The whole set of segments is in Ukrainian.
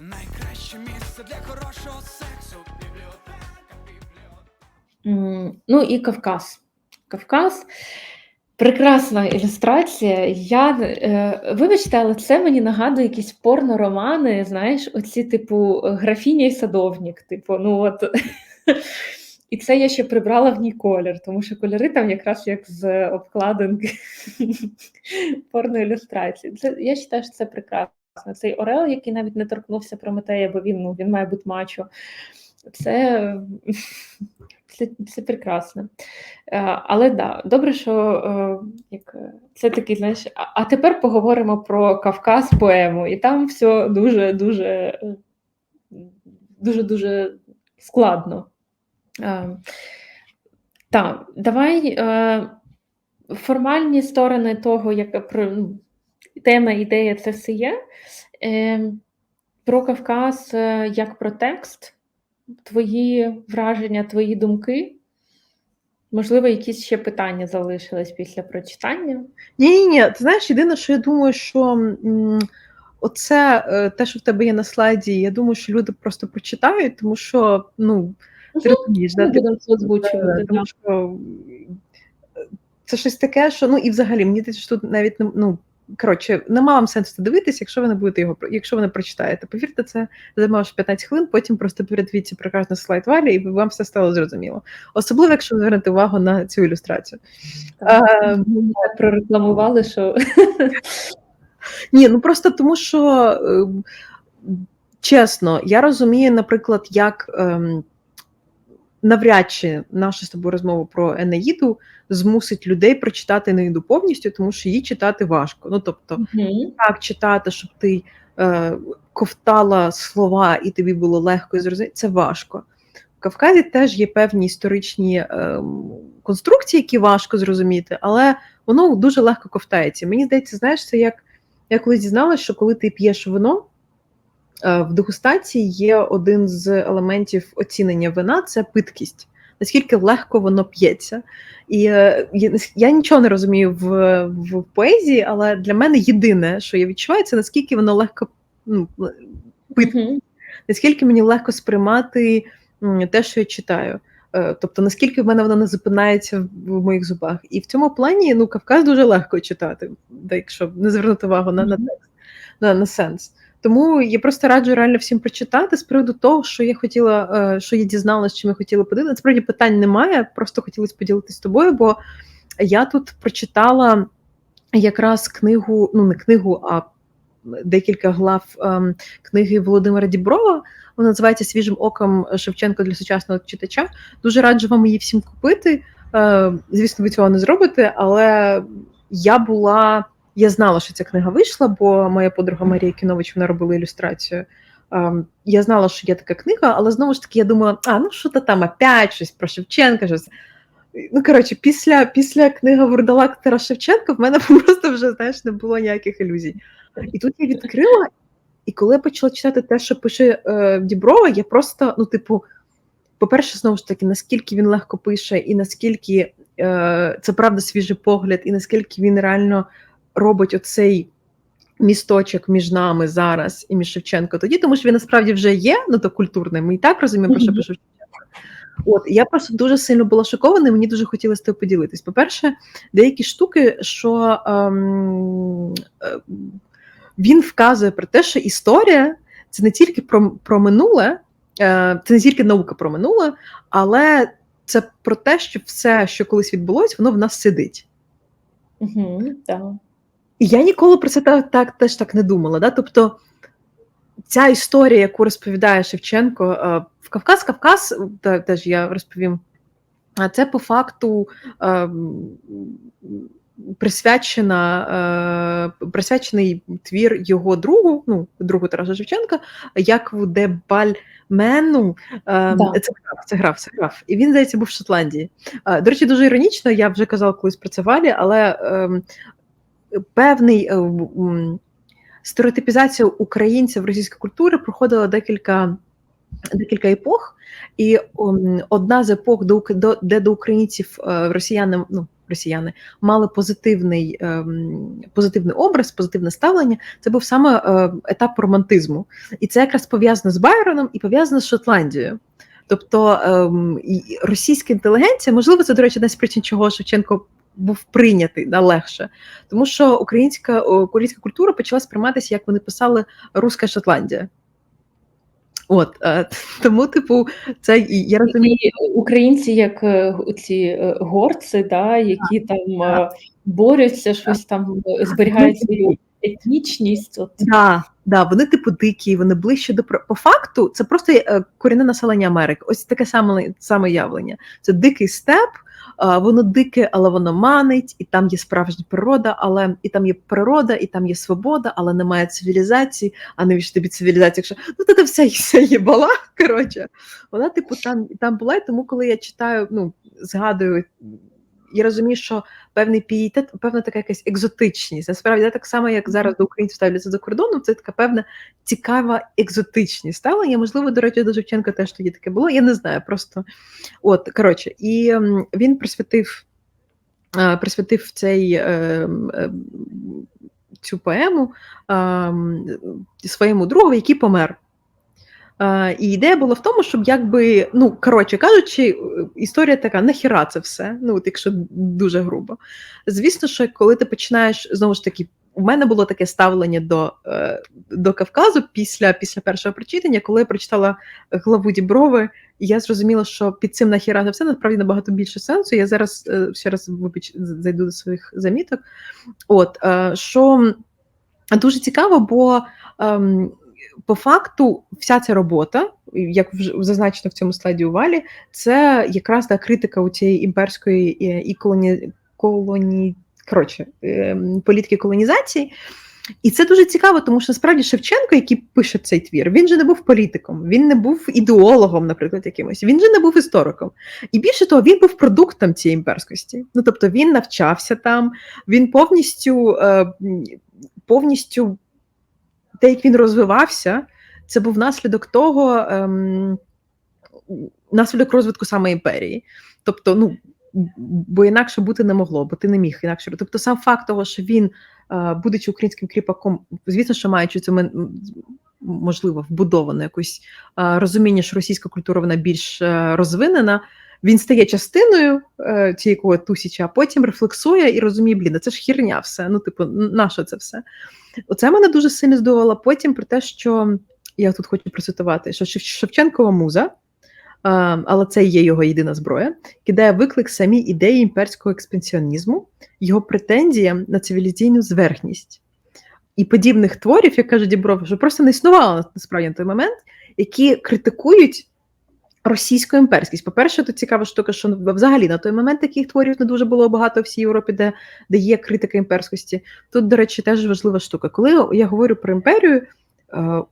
Найкраще місце для хорошого сексу. Бібліотека. Ну і Кавказ. Кавказ прекрасна ілюстрація. Я, е, вибачте, але це мені нагадує якісь порно-романи, знаєш, оці, типу, графіня і садовник. Типу, ну от. І це я ще прибрала в ній колір, тому що кольори там якраз як з обкладинки порно-ілюстрації. Це, я вважаю, що це прекрасно. Цей Орел, який навіть не торкнувся Прометея, бо він, ну, він має бути мачо. Це, це, це прекрасно. Е, Але да, добре, що е, як, це такий, знаєш, а, тепер поговоримо про Кавказ поему, і там все дуже дуже дуже дуже складно. Е, Так, давай формальні сторони того, яка про ну, тема, ідея це все є. Е, Про Кавказ е, як про текст, твої враження, твої думки. Можливо, якісь ще питання залишились після прочитання. Ні, ні, ні. Ти знаєш, єдине, що я думаю, що оце е, те, що в тебе є на слайді, я думаю, що люди просто прочитають, тому що ну ти розумієш, да, будемо це озвучувати. Тому що це щось таке, що ну і взагалі мені тут навіть ну. Коротше, нема вам сенсу дивитися, якщо ви не будете його якщо ви не прочитаєте. Повірте, це займе ваш 15 хвилин, потім просто передивіться прекрасний слайд валі, і вам все стало зрозуміло. Особливо, якщо ви звернете увагу на цю ілюстрацію. Так. Е, Ми так прорекламували, що Ні, ну просто тому що е, чесно, я розумію, наприклад, як ем, навряд чи наша з тобою розмова про Енеїду змусить людей прочитати Енеїду повністю, тому що її читати важко. Ну тобто, Мгм. так читати, щоб ти е, ковтала слова і тобі було легко зрозуміти, це важко. В Кавказі теж є певні історичні ем, конструкції, які важко зрозуміти, але воно дуже легко ковтається. Мені здається, знаєш, це як я колись дізналася, що коли ти п'єш вино, е, в дегустації є один з елементів оцінення вина це питкість. Наскільки легко воно п'ється. І е, я- я нічого не розумію в, в поезії, але для мене єдине, що я відчуваю, це наскільки воно легко ну, пит, Мгм. наскільки мені легко сприймати те, що я читаю. Е, Тобто, наскільки в мене воно не зупинається в в моїх зубах. І в цьому плані ну, Кавказ дуже легко читати, якщо не звернути увагу на, на текст, на, на сенс. Тому я просто раджу реально всім прочитати з приводу того, що я хотіла, е, що я дізналася, чим я хотіла подивитися. Насправді питань немає, просто хотілося поділитися з тобою, бо я тут прочитала якраз книгу, ну не книгу, а декілька глав ем, книги Володимира Діброва. Вона називається Свіжим оком Шевченко для сучасного читача. Дуже раджу вам її всім купити. Е, звісно, ви цього не зробите, але я була. Я знала, що ця книга вийшла, бо моя подруга Марія Кінович вона робила ілюстрацію. Ем, я знала, що є така книга, але знову ж таки я думала, а ну що то там опять щось про Шевченка, щось. Ну, коротше, після, після книги Вурдалак Тарас Шевченка в мене просто вже знаєш, не було ніяких ілюзій. І тут я відкрила, і коли я почала читати те, що пише е, Діброва, я просто, ну, типу, по-перше, знову ж таки, наскільки він легко пише, і наскільки е, це правда свіжий погляд, і наскільки він реально робить оцей місточок між нами зараз і між Шевченко тоді, тому що він насправді вже є, ну то культурний. Ми і так розуміємо, про що пише Шевченко. От я просто дуже сильно була шокована, і мені дуже хотілося тобою поділитись. По-перше, деякі штуки, що ем, е, він вказує про те, що історія це не тільки про, про минуле, е, це не тільки наука про минуле, але це про те, що все, що колись відбулось, воно в нас сидить. Мгм. Так. І я ніколи про це так, так теж так не думала. Да? Тобто ця історія, яку розповідає Шевченко, е, в Кавказ, Кавказ, теж я розповім, це по факту е, присвячена, е, присвячений твір його другу, ну, другу Тараса Шевченка, Якову де Бальмену. Е, Да. Це граф, це граф, це граф. І він, здається, був в Шотландії. Е, До речі, дуже іронічно, я вже казала колись про це Валі, але ем, певний е, стереотипізація українців російської культури проходила декілька, декілька епох, і одна з епох, де до українців е, росіяни, ну, росіяни мали позитивний, ем, позитивний образ, позитивне ставлення. Це був саме е, етап романтизму. І це якраз пов'язано з Байроном і пов'язано з Шотландією. Тобто ем, російська інтелігенція, можливо, це, до речі, одна з причин, чого Шевченко був прийнятий да, легше, тому що українська, українська культура почала сприйматися, як вони писали, руська Шотландія. От е, тому, типу, це і я розумію. І українці, як е, ці е, горці, да, які там е, борються, щось там е, зберігають свою етнічність. От. Да, да, вони типу дикі, вони ближче до по факту. Це просто корінне населення Америки. Ось таке саме саме явлення. Це дикий степ. Воно дике, але воно манить, і там є справжня природа, але і там є природа, і там є свобода, але немає цивілізації. А навіщо тобі цивілізація? Якщо ну та вся є бала. Коротше, вона, типу, там там була. І тому, коли я читаю, ну згадую, я розумію, що певний пієтет, певна така якась екзотичність. Насправді так само, як зараз до українців ставляться за кордоном. Це така певна цікава екзотичність ставлення. Можливо, до речі, до Шевченка теж тоді таке було. Я не знаю. Просто от коротше, і він присвятив, е, присвятив цей. ем, ем, Цю поему ем, своєму другу, який помер. Е, і ідея була в тому, щоб якби, ну коротше кажучи, е, історія така, нахіра це все. Ну, от якщо дуже грубо. Звісно, що коли ти починаєш знову ж таки, у мене було таке ставлення до, е, до Кавказу після, після першого прочитання, коли я прочитала главу Діброви, я зрозуміла, що під цим нахіра це все насправді набагато більше сенсу. Я зараз ще раз вибач, зайду до своїх заміток. От що дуже цікаво, бо. По факту, вся ця робота, як вже зазначено в цьому слайді у Валі, це якраз та критика у цієї імперської е, і колоні, колоні коротше, ем, політики колонізації. І це дуже цікаво, тому що насправді Шевченко, який пише цей твір, він же не був політиком, він не був ідеологом, наприклад, якимось, він же не був істориком. І більше того, він був продуктом цієї імперськості. Ну тобто він навчався там, він повністю, е, повністю те, як він розвивався, це був наслідок того, ем, наслідок розвитку саме імперії. Тобто, ну, бо інакше бути не могло, бо ти не міг інакше. Тобто, сам факт того, що він, е, будучи українським кріпаком, звісно, що маючи це можливо вбудовано якусь е, розуміння, що російська культура вона більш е, розвинена. Він стає частиною е, цієї тусіча, а потім рефлексує і розуміє, блін, це ж хірня все. Ну, типу, на що це все? Оце мене дуже сильно здивувало потім про те, що я тут хочу процитувати, що Шевченкова муза, але це є його єдина зброя, кидає виклик самій ідеї імперського експансіонізму, його претензіям на цивілізаційну зверхність. І подібних творів, як каже Дібров, що просто не існувало насправді на той момент, які критикують російську імперськість. По-перше, тут цікава штука, що взагалі на той момент таких творів не дуже було багато всій Європі, де де є критика імперськості. Тут, до речі, теж важлива штука. Коли я говорю про імперію, е,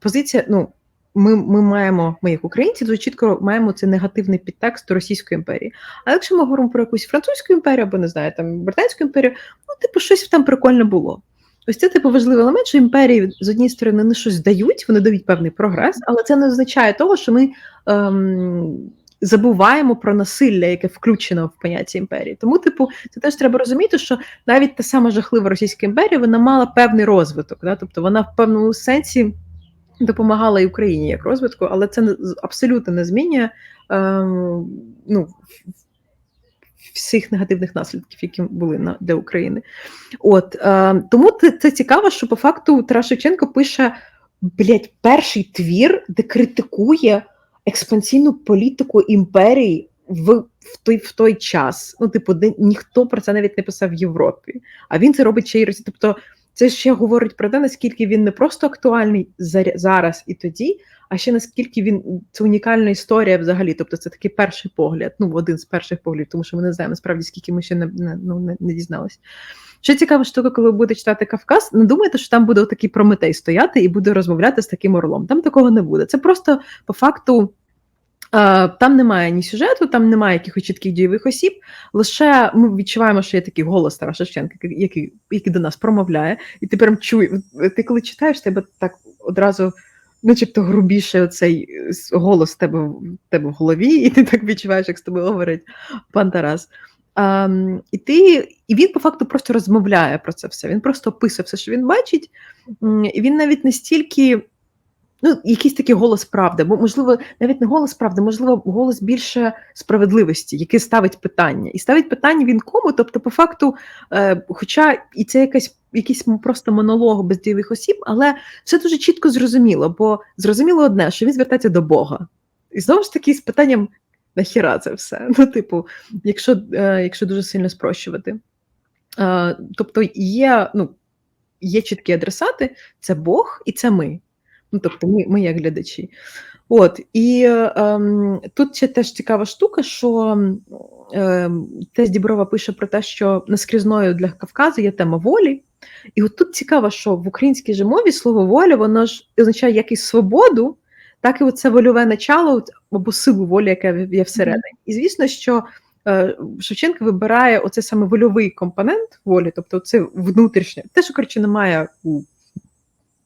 позиція, ну. Ми ми маємо, ми як українці, дуже чітко маємо цей негативний підтекст Російської імперії. А якщо ми говоримо про якусь французьку імперію або не знаю, там британську імперію, ну типу щось там прикольне було. Ось це типу важливий елемент, що імперії з однієї сторони не щось дають, вони дають певний прогрес, але це не означає того, що ми ем, забуваємо про насилля, яке включено в поняття імперії. Тому, типу, це теж треба розуміти, що навіть та сама жахлива Російська імперія вона мала певний розвиток. Да? Тобто вона в певному сенсі допомагала і Україні як розвитку, але це абсолютно не змінює ем, ну, всіх негативних наслідків, які були на для України. От е, тому це, це цікаво, що по факту Тарас Шевченко пише блядь, перший твір, де критикує експансійну політику імперії в в той в той час. Ну, типу, де ніхто про це навіть не писав в Європі. А він це робить ще й Росії. Тобто, це ще говорить про те, наскільки він не просто актуальний зараз і тоді, а ще наскільки він це унікальна історія взагалі. Тобто, це такий перший погляд, ну один з перших поглядів, тому що ми не знаємо справді, скільки ми ще не не, ну, не, не дізналися. Ще цікава штука, коли ви будете читати Кавказ, не думайте, що там буде такий прометей стояти і буде розмовляти з таким орлом. Там такого не буде. Це просто по факту. Там немає ні сюжету, там немає якихось чітких дійових осіб. Лише ми відчуваємо, що є такий голос Тараса Шевченка, який який до нас промовляє, і ти прям чуєш. Ти коли читаєш, тебе так одразу, начебто, грубіше оцей голос в тебе в тебе в голові, і ти так відчуваєш, як з тобою говорить пан Тарас. Ем, і ти, і він по факту просто розмовляє про це все. Він просто описує все, що він бачить, і він навіть не стільки. Ну, якийсь такий голос правди, бо можливо, навіть не голос правди, можливо, голос більше справедливості, який ставить питання. І ставить питання він кому, тобто, по факту, е, хоча і це якась, якийсь просто монолог бездієвих осіб, але все дуже чітко зрозуміло, бо зрозуміло одне, що він звертається до Бога. І знову ж таки, з питанням нахіра це все. Ну, типу, якщо, е, якщо дуже сильно спрощувати. Е, тобто є, ну, є чіткі адресати: це Бог і це ми. Ну, тобто, ми, ми як глядачі. От, і е, ем, тут ще теж цікава штука, що е, Тес Діброва пише про те, що наскрізною для Кавказу є тема волі. І от тут цікаво, що в українській же мові слово воля, воно ж означає як і свободу, так і оце вольове начало або силу волі, яка є всередині. І звісно, що е, Шевченко вибирає оце саме вольовий компонент волі, тобто це внутрішнє, те, що коротше немає у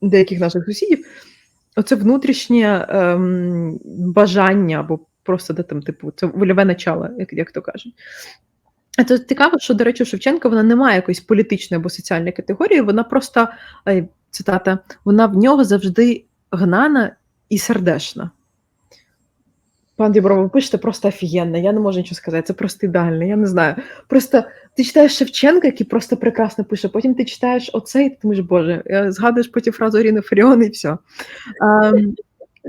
деяких наших сусідів, оце внутрішнє ем, бажання або просто де там, типу, це вольове начало, як, як то кажуть. Це цікаво, що, до речі, Шевченка вона не має якоїсь політичної або соціальної категорії, вона просто, цитата, вона в нього завжди гнана і сердешна. Пан Дібров, ви пишете просто офігенно, я не можу нічого сказати, це просто ідеально, я не знаю. Просто ти читаєш Шевченка, який просто прекрасно пише, потім ти читаєш оцей, і ти думаєш, Боже, згадуєш потім фразу Ірини Фаріон і все. Ем,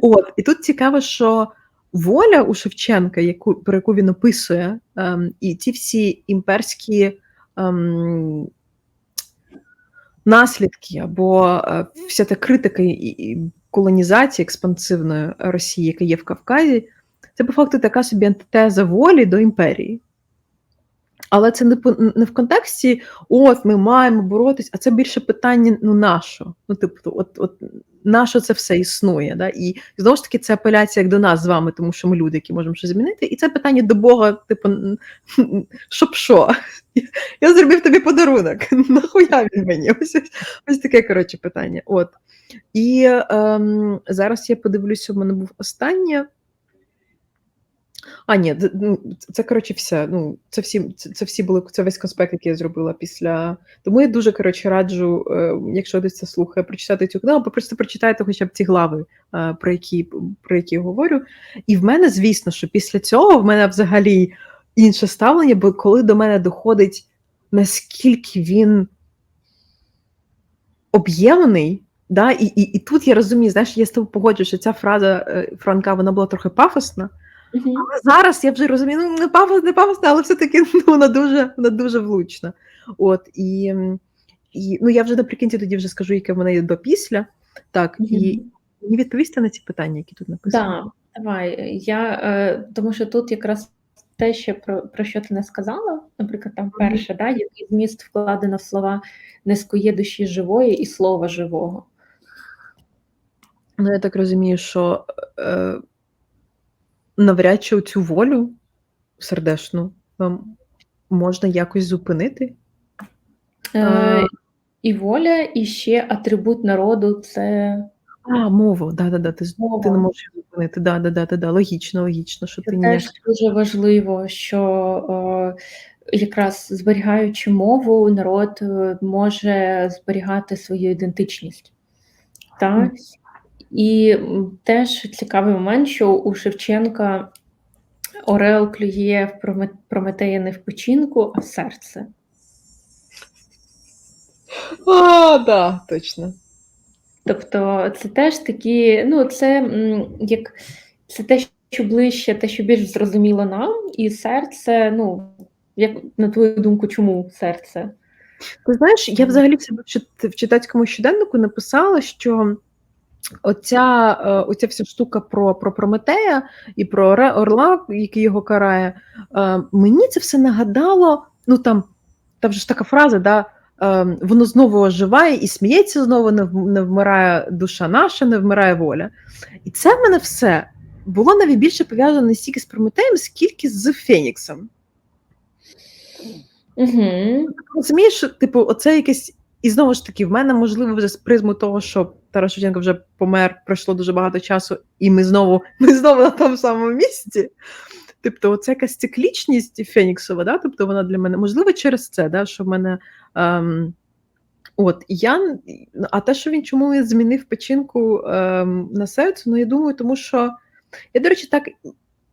от, і тут цікаво, що воля у Шевченка, яку, про яку він описує, ем, і ті всі імперські ем, наслідки, або е, вся та критика і колонізації експансивної Росії, яка є в Кавказі, це по факту така собі антитеза волі до імперії. Але це не, не в контексті, от ми маємо боротись, а це більше питання ну нащо? Ну, типу, от, от нащо це все існує? Да? І знову ж таки, це апеляція як до нас з вами, тому що ми люди, які можемо щось змінити. І це питання до Бога, типу, щоб що? Я зробив тобі подарунок. Нахуя він мені? Ось, ось, таке коротше питання. От. І ем, зараз я подивлюся, у мене був останнє. А, ні, це, ну, це, коротше все. Ну, це всі, це, це всі були це весь конспект, який я зробила після. Тому я дуже коротше раджу, е, якщо десь це слухає, прочитати цю книгу, або просто прочитайте хоча б ці глави, е, про які про які я говорю. І в мене, звісно, що після цього в мене взагалі інше ставлення, бо коли до мене доходить, наскільки він об'ємний. Да, і, і, і тут я розумію, знаєш, я з тобою погоджуюсь, що ця фраза е, Франка вона була трохи пафосна. Але зараз я вже розумію, ну не пафос, не пафосна, але все-таки ну, вона дуже, вона дуже влучна. От і, і ну я вже наприкінці тоді вже скажу, яке в мене є до після. Так, і мені відповісти на ці питання, які тут написані. Да, давай. Я, е, тому що тут якраз те, ще про, про що ти не сказала, наприклад, там перше, да, який зміст вкладено в слова скує душі живої і слова живого. Ну, я так розумію, що е, навряд чи цю волю сердешну вам можна якось зупинити. Е, і воля, і ще атрибут народу це А, мову, да, да, да, ти, з- ти не можеш зупинити. Да, да, да, да, да. Логічно, логічно, що Це ти теж дуже важливо, що е, якраз зберігаючи мову, народ е, може зберігати свою ідентичність. Так? І теж цікавий момент, що у Шевченка Орел клює в Прометея не в печінку, а в серце. А, да, точно. Тобто це теж такі, ну це як це те, що ближче, те, що більш зрозуміло нам, і серце, ну, як на твою думку, чому серце? Ти знаєш, я взагалі в себе в читацькому щоденнику написала, що оця, е, оця вся штука про, про Прометея і про Орла, який його карає, е, мені це все нагадало. Ну там, там же ж така фраза, да, е, воно знову оживає і сміється знову, не, вмирає душа наша, не вмирає воля. І це в мене все було навіть більше пов'язано не стільки з Прометеєм, скільки з Феніксом. Угу. Розумієш, типу, оце якесь. І знову ж таки, в мене можливо вже з призму того, що Тарас Шевченко вже помер, пройшло дуже багато часу, і ми знову, ми знову на тому самому місці. Тобто, це якась циклічність Феніксова, да? тобто вона для мене можливо через це, да? що в мене. Ем, От я, а те, що він чому він змінив печінку ем, на серце, ну я думаю, тому що я, до речі, так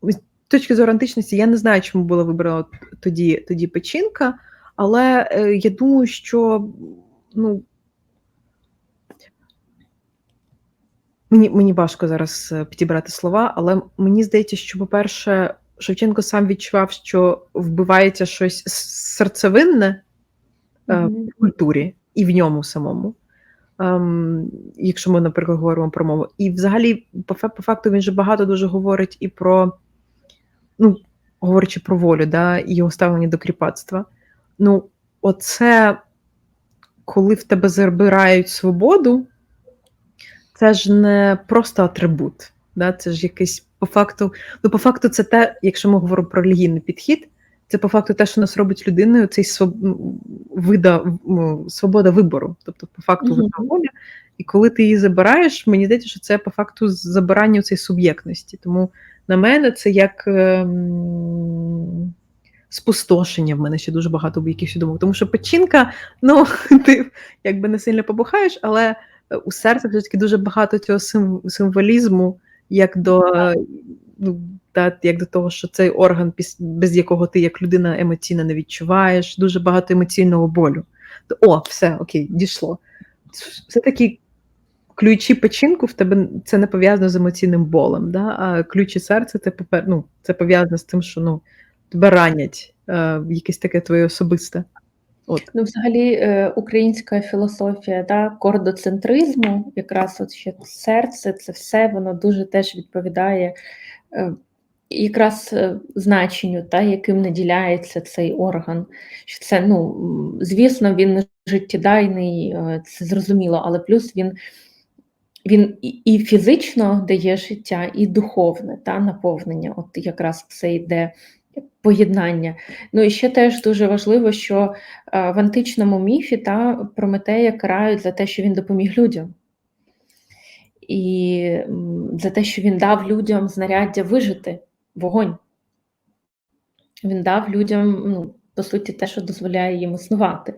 з точки зору античності, я не знаю, чому була вибрана тоді, тоді печінка, але е, я думаю, що ну. Мені, мені важко зараз е, підібрати слова, але мені здається, що, по-перше, Шевченко сам відчував, що вбивається щось серцевинне е, Мгм. в культурі і в ньому самому. Ем, якщо ми, наприклад, говоримо про мову. І взагалі, по, по факту, він же багато дуже говорить і про, ну, говорячи про волю, да, і його ставлення до кріпацтва. Ну, оце, коли в тебе забирають свободу, це ж не просто атрибут. Да? Це ж якийсь по факту. Ну, по факту, це те, якщо ми говоримо про релігійний підхід, це по факту те, що нас робить людиною, цей своб... вида, свобода вибору. Тобто, по факту, Мгм. вибор воля. І коли ти її забираєш, мені здається, що це по факту забирання цієї суб'єктності. Тому на мене це як ем, спустошення. В мене ще дуже багато якихось думок. Тому що печінка, ну, ти якби не сильно побухаєш, але у серці все таки дуже багато цього символізму, як до, ну, та, як до того, що цей орган, без якого ти як людина емоційно не відчуваєш, дуже багато емоційного болю. О, все, окей, дійшло. Все-таки ключі печінку в тебе це не пов'язано з емоційним болем, да? а ключі серця це, ну, це пов'язано з тим, що ну, тебе ранять, е, якесь таке твоє особисте. От. Ну, взагалі, е, українська філософія да, кордоцентризму, якраз от ще серце, це все воно дуже теж відповідає е, якраз е, значенню, та, яким наділяється цей орган. Що це, ну, звісно, він не життєдайний, це зрозуміло, але плюс він. Він і фізично дає життя, і духовне та наповнення. От якраз це йде поєднання. Ну і ще теж дуже важливо, що е, в античному міфі та Прометея карають за те, що він допоміг людям, і за те, що він дав людям знаряддя вижити вогонь. Він дав людям, ну, по суті, те, що дозволяє їм існувати.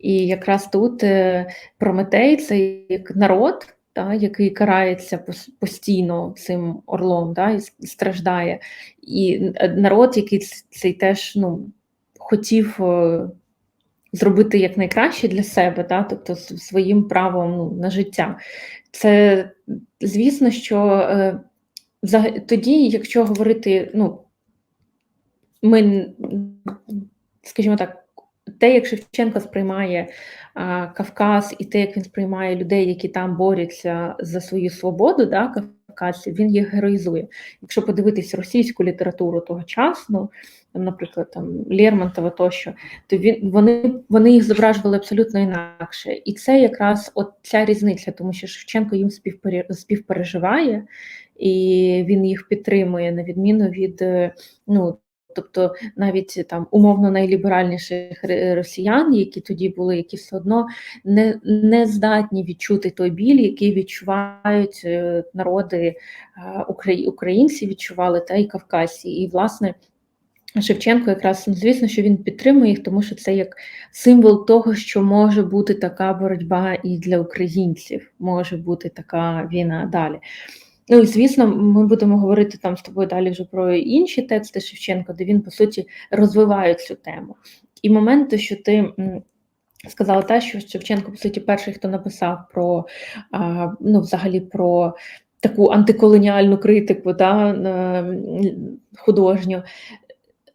І якраз тут е, Прометей це як народ, та, який карається постійно цим орлом, та, і страждає. І е, народ, який цей теж ну, хотів е, зробити якнайкраще для себе, та, тобто своїм правом ну, на життя. Це звісно, що е, тоді, якщо говорити, ну, ми, скажімо так, те, як Шевченко сприймає а, Кавказ, і те, як він сприймає людей, які там борються за свою свободу, да, кавказців, він їх героїзує. Якщо подивитись російську літературу тогочасну, наприклад, там Лермонтова тощо, то він вони, вони їх зображували абсолютно інакше. І це якраз от ця різниця, тому що Шевченко їм співпере- співпереживає, і він їх підтримує на відміну від ну. Тобто навіть там умовно найліберальніших росіян, які тоді були, які все одно не, не здатні відчути той біль, який відчувають е, народи е, украї- українці, відчували та й кавказці. І власне Шевченко якраз ну, звісно, що він підтримує їх, тому що це як символ того, що може бути така боротьба і для українців, може бути така війна далі. Ну і звісно, ми будемо говорити там з тобою далі вже про інші тексти Шевченка, де він по суті розвиває цю тему. І моменти, що ти сказала те, що Шевченко, по суті, перший, хто написав про ну, взагалі про таку антиколоніальну критику да, художню.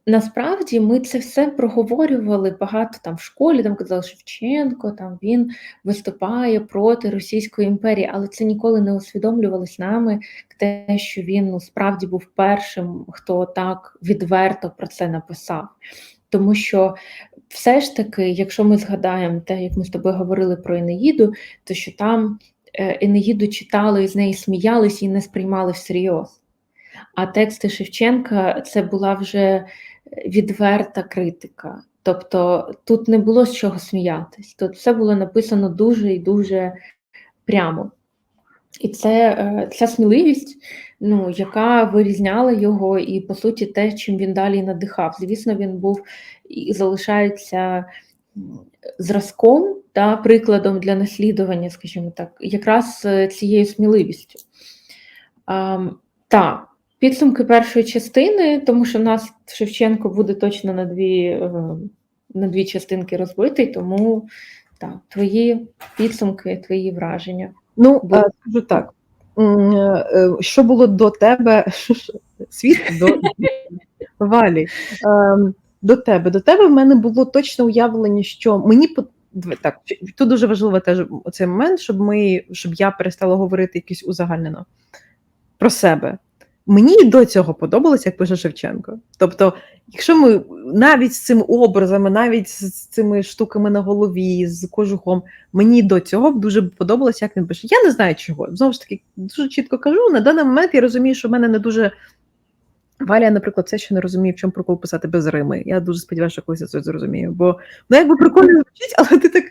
Насправді ми це все проговорювали багато там в школі, там казали Шевченко, там він виступає проти Російської імперії, але це ніколи не усвідомлювалось нами, те, що він ну, справді був першим, хто так відверто про це написав. Тому що все ж таки, якщо ми згадаємо те, як ми з тобою говорили про Енеїду, то що там е, Енеїду читали і з неї сміялись і не сприймали всерйоз. А тексти Шевченка це була вже відверта критика. Тобто тут не було з чого сміятись. Тут все було написано дуже і дуже прямо. І це, е, ця сміливість ну, яка вирізняла його, і по суті, те, чим він далі надихав. Звісно, він був і залишається зразком та прикладом для наслідування, скажімо так, якраз е, цією сміливістю. А, та, підсумки першої частини, тому що в нас Шевченко буде точно на дві, е, на дві частинки розбитий, тому так, твої підсумки, твої враження. Ну, Бо- е, скажу так. Е, Що було до тебе? Світ до Валі. Ем, До тебе. До тебе в мене було точне уявлення, що мені так, тут дуже важливо теж цей момент, щоб ми, щоб я перестала говорити якесь узагальнено про себе. Мені до цього подобалося, як пише Шевченко. Тобто, якщо ми навіть з цими образами, навіть з цими штуками на голові, з кожухом, мені до цього б дуже подобалося, як він пише. Я не знаю чого. Знову ж таки, дуже чітко кажу. На даний момент я розумію, що в мене не дуже. Валя, наприклад, все ще не розуміє, в чому прикол писати без Рими. Я дуже сподіваюся, що колись я це зрозумію. Бо ну, якби прикольно звучить, але ти так.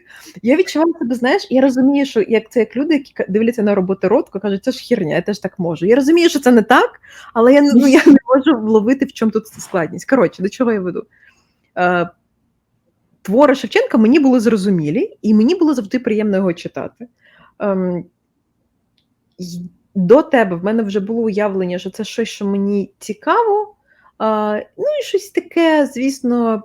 Я відчуваю себе, знаєш, я розумію, що як це як люди, які дивляться на роботи ротко, кажуть, це ж херня, я теж так можу. Я розумію, що це не так, але я, не- ну, я не можу вловити, в чому тут складність. Коротше, до чого я веду? Е, твори Шевченка мені були зрозумілі, і мені було завжди приємно його читати. До тебе в мене вже було уявлення, що це щось, що мені цікаво. Ну і щось таке, звісно,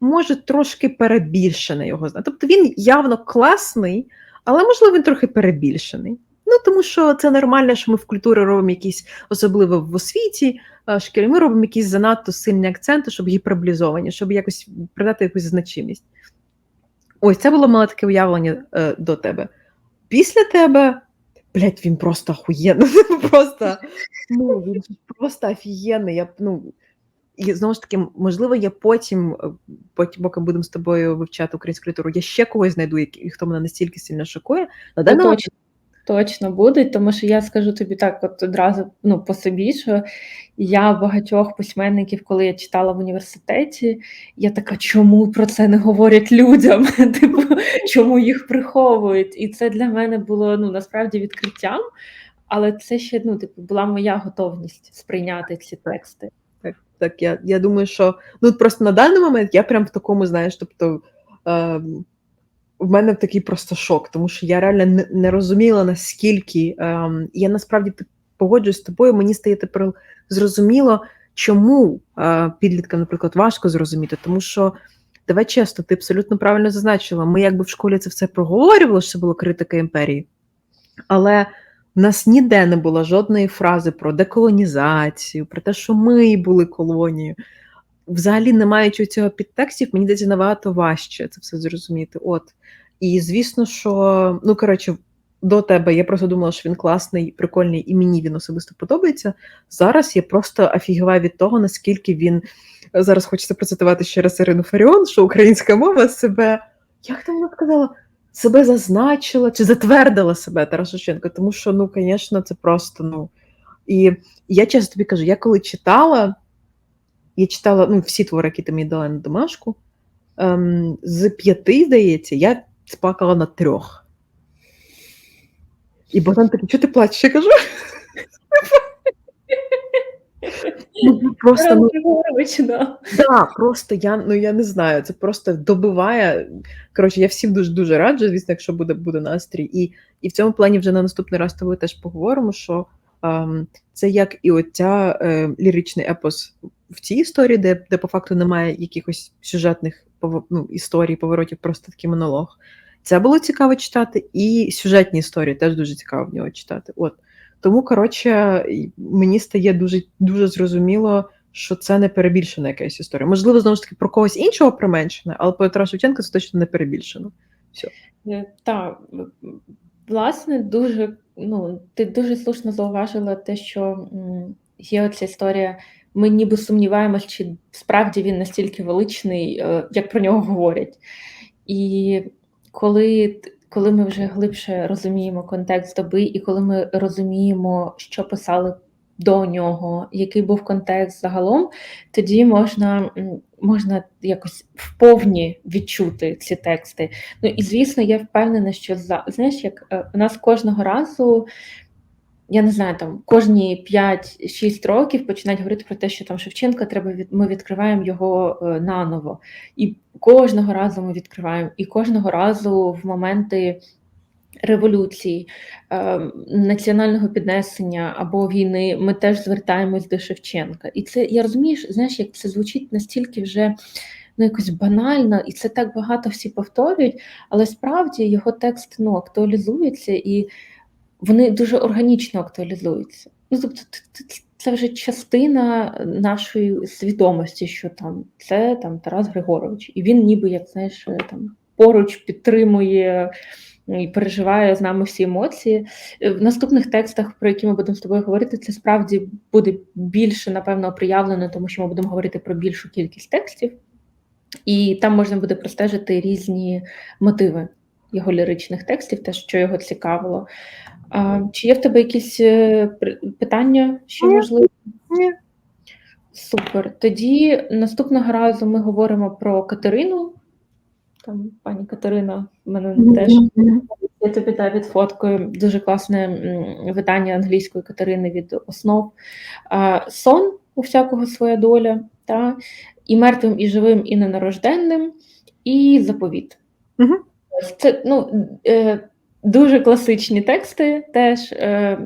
може трошки перебільшене його знати. Тобто він явно класний, але можливо він трохи перебільшений. Ну, тому що це нормально, що ми в культурі робимо якісь, особливо в освіті, а, ми робимо якісь занадто сильні акценти, щоб гіперболізовані, щоб якось придати якусь значимість. Ось це було мале таке уявлення е, до тебе. Після тебе, блядь, він просто охуєнний. Просто, ну, він просто офігенний. Я, ну, і знову ж таки, можливо, я потім, е, потім, поки будемо з тобою вивчати українську літеру, я ще когось знайду, який, хто мене настільки сильно шокує. На даний момент Точно, будуть, тому що я скажу тобі так, от одразу ну, по собі, що я багатьох письменників, коли я читала в університеті, я така, чому про це не говорять людям? Типу, чому їх приховують? І це для мене було ну, насправді відкриттям, але це ще ну, типу, була моя готовність сприйняти ці тексти. Так, так я, я думаю, що ну просто на даний момент я прям в такому, знаєш, тобто е, в мене такий просто шок, тому що я реально не, не розуміла, наскільки е, я насправді погоджуюсь з тобою, мені стає тепер зрозуміло, чому е, підліткам, наприклад, важко зрозуміти, тому що. Давай чесно, ти абсолютно правильно зазначила. Ми якби в школі це все проговорювали, що це була критика імперії, але в нас ніде не було жодної фрази про деколонізацію, про те, що ми були колонією. Взагалі, не маючи цього підтекстів, мені здається, набагато важче це все зрозуміти. От. І звісно, що, ну коротше, до тебе я просто думала, що він класний, прикольний, і мені він особисто подобається. Зараз я просто офігіваю від того, наскільки він зараз хочеться процитувати ще раз Ірину Фаріон, що українська мова себе, як там вона сказала, себе зазначила чи затвердила себе Тарас Шевченко, тому що, ну, звісно, це просто, ну. І я чесно тобі кажу, я коли читала, я читала ну, всі твори, які ти мені дала на домашку, ем, з п'яти, здається, я сплакала на трьох. І Богдан такий, що ти плачеш? Я кажу. Ну, просто, ну, да. Просто я ну я не знаю, це просто добиває. Коротше, я всім дуже дуже раджу, звісно, якщо буде буде настрій. І і в цьому плані вже на наступний раз тобою теж поговоримо, що ем, це як і оця е, ліричний епос в цій історії, де, де по факту немає якихось сюжетних ну, історій, поворотів, просто такий монолог. Це було цікаво читати, і сюжетні історії теж дуже цікаво в нього читати. От. Тому, коротше, мені стає дуже дуже зрозуміло, що це не перебільшена якась історія. Можливо, знову ж таки про когось іншого применшена, але по Тарасу Шевченка це точно не перебільшено. Е, Так, власне, дуже, ну, ти дуже слушно зауважила те, що є оця історія. Ми ніби сумніваємось, чи справді він настільки величний, е, як про нього говорять. І коли, коли ми вже глибше розуміємо контекст доби, і коли ми розуміємо, що писали до нього, який був контекст загалом, тоді можна, можна якось вповні відчути ці тексти. Ну і звісно, я впевнена, що за знаєш, як е, у нас кожного разу я не знаю, там кожні 5-6 років починають говорити про те, що там Шевченка треба від ми відкриваємо його е, наново. І кожного разу ми відкриваємо, і кожного разу в моменти революції, е, національного піднесення або війни ми теж звертаємось до Шевченка. І це я розумію, знаєш, як це звучить настільки вже ну, якось банально, і це так багато всі повторюють, але справді його текст ну, актуалізується і вони дуже органічно актуалізуються. Ну, тобто, це вже частина нашої свідомості, що там це там Тарас Григорович, і він ніби як знаєш, е, там поруч підтримує і переживає з нами всі емоції. Е, В наступних текстах, про які ми будемо з тобою говорити, це справді буде більше, напевно, проявлено, тому що ми будемо говорити про більшу кількість текстів, і там можна буде простежити різні мотиви його ліричних текстів, те, що його цікавило. А, чи є в тебе якісь е, питання, що можливо? Ні. Супер. Тоді наступного разу ми говоримо про Катерину. Там пані Катерина в мене теж я тобі та відфоткою дуже класне видання англійської Катерини від основ. А, Сон у всякого своя доля, та? і мертвим, і живим, і ненарожденним, і заповіт. Ось Це ну, е, дуже класичні тексти теж, е,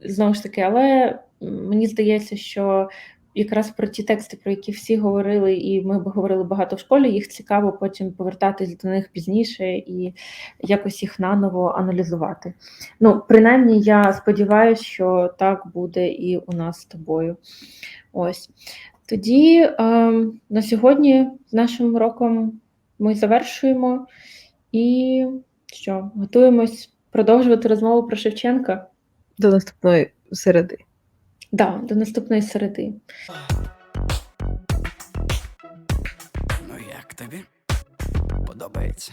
знову ж таки, але мені здається, що якраз про ті тексти, про які всі говорили, і ми говорили багато в школі, їх цікаво потім повертатись до них пізніше і якось їх наново аналізувати. Ну, принаймні, я сподіваюся, що так буде і у нас з тобою. Ось. Тоді е, на сьогодні з нашим уроком ми завершуємо і що, готуємось продовжувати розмову про Шевченка. До наступної середи. Да, до наступної середи. Ну як тобі? Подобається?